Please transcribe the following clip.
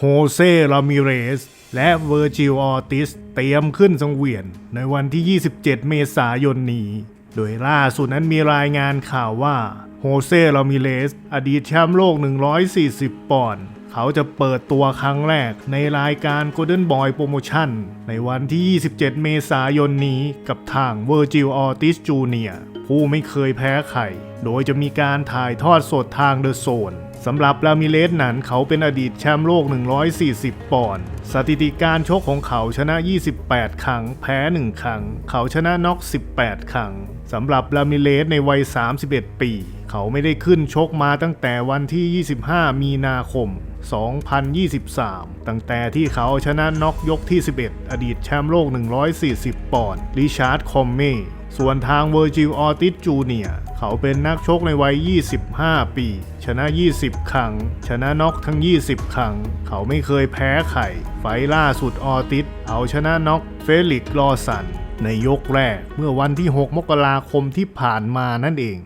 โฮเซ รามิเรส และเวอร์จิล ออติส เตรียมขึ้นสังเวียนในวันที่ 27 เมษายนนี้ โดยล่าสุดนั้นมีรายงานข่าวว่าโฮเซ รามิเรส อดีตแชมป์โลก 140 ปอนด์ เขาจะเปิดตัวครั้งแรกในรายการ Golden Boy Promotion ในวันที่ 27 เมษายนนี้กับทาง Virgil Ortiz Jr. ผู้ไม่เคยแพ้ใคร โดยจะมีการถ่ายทอดสดทางเดอะโซน สำหรับลามิเลสนั้นเขาเป็นอดีตแชมป์โลก 140 ปอนด์สถิติการชกของเขาชนะ 28 ครั้ง แพ้ 1 ครั้ง เขาชนะน็อก 18 ครั้งสำหรับลามิเลสในวัย 31 ปี เขาไม่ได้ขึ้นชกมาตั้งแต่วันที่ 25 มีนาคม 2023 ตั้งแต่ที่เขาชนะน็อกยกที่ 11 อดีตแชมป์โลก 140 ปอนด์ริชาร์ดคอมเม่ส่วนทางเวอร์จิลออติสจูเนีย เขาเป็นนักชกในวัย 25 ปี ชนะ 20 ครั้ง ชนะน็อกทั้ง 20 ครั้ง เขาไม่เคยแพ้ใครไฟล่าสุดออติสเอาชนะน็อกเฟลิกลอสัน ในยกแรกเมื่อวันที่ 6 มกราคมที่ผ่านมานั่นเอง